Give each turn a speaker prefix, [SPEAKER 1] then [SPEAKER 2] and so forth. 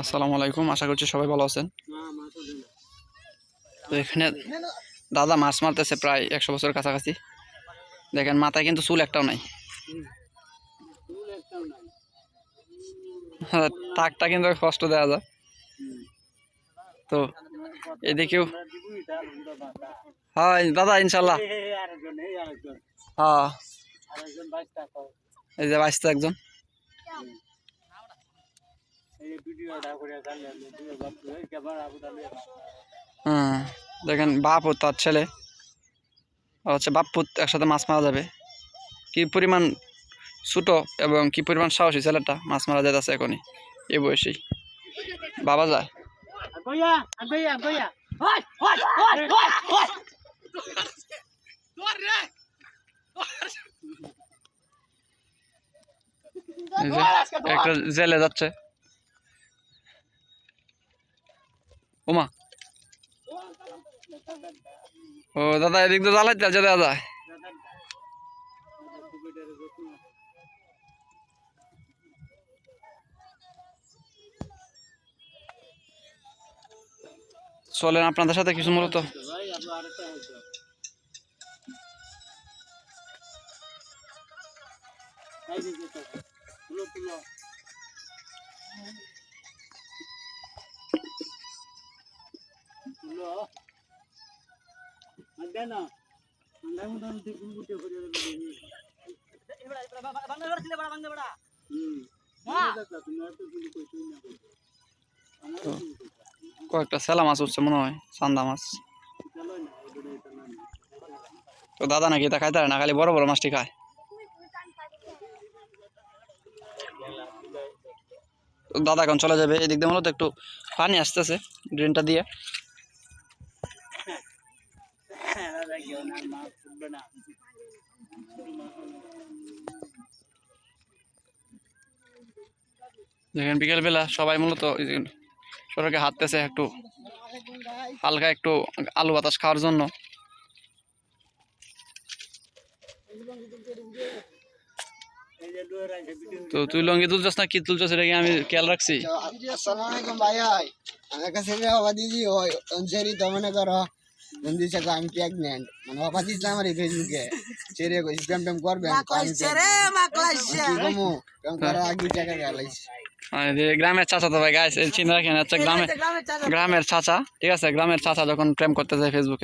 [SPEAKER 1] আসসালামু আলাইকুম আশা করছি সবাই ভালো আছেন। তো এখানে দাদা মাছ মারতেছে প্রায় একশো বছরের কাছাকাছি। দেখেন মাথায় কিন্তু চুল একটাও নাই। হ্যাঁ, টাকটা কিন্তু কষ্ট দেওয়া যায়। তো এদিকেও হ্যাঁ দাদা ইনশাল্লাহ। হ্যাঁ। এই যে বাইশটা একজন। হ্যাঁ দেখেন বাপ ও তার ছেলে। হচ্ছে বাপ পুত একসাথে মাছ মারা যাবে। কি পরিমাণ ছোটো এবং কি পরিমাণ সাহসী ছেলেটা মাছ মারা যেতেছে এখনই এ বয়সেই। বাবা যায়। একটা জেলে যাচ্ছে। ওমা। ও দাদা এদিক তো জ্বালাইতে আছে দাদা। চলেন আপনাদের সাথে কিছু মূলত। তো কয়েকটা সেলা মাছ উঠছে মনে হয় চান্দা মাছ তো দাদা নাকি এটা খাইতে না খালি বড় বড় মাছটি খায় দাদা এখন চলে যাবে এদিক দিয়ে মূলত একটু পানি আসতেছে ড্রেনটা দিয়ে দেখেন বিকেলবেলা সবাই মূলত সড়কে হাঁটতেছে একটু হালকা একটু আলু বাতাস খাওয়ার জন্য। তো তুই লঙ্গি তুলছস না কি তুলছস এটা কি আমি খেয়াল রাখছি?
[SPEAKER 2] আসসালামু আলাইকুম ভাই আমার কাছে দিদি হয় অঞ্চলি তো মনে করো। বন্ধু সাথে আমি প্রেগনেন্ট মানে হবা দিস আমার এই ফেসবুকে ছেড়ে কইছি প্রেম প্রেম
[SPEAKER 1] যে গ্রামের চাচা তো ভাই গাইস চিন্তা রাখেন আচ্ছা গ্রামের গ্রামের চাচা ঠিক আছে? গ্রামের চাচা যখন প্রেম করতে যায় ফেসবুকে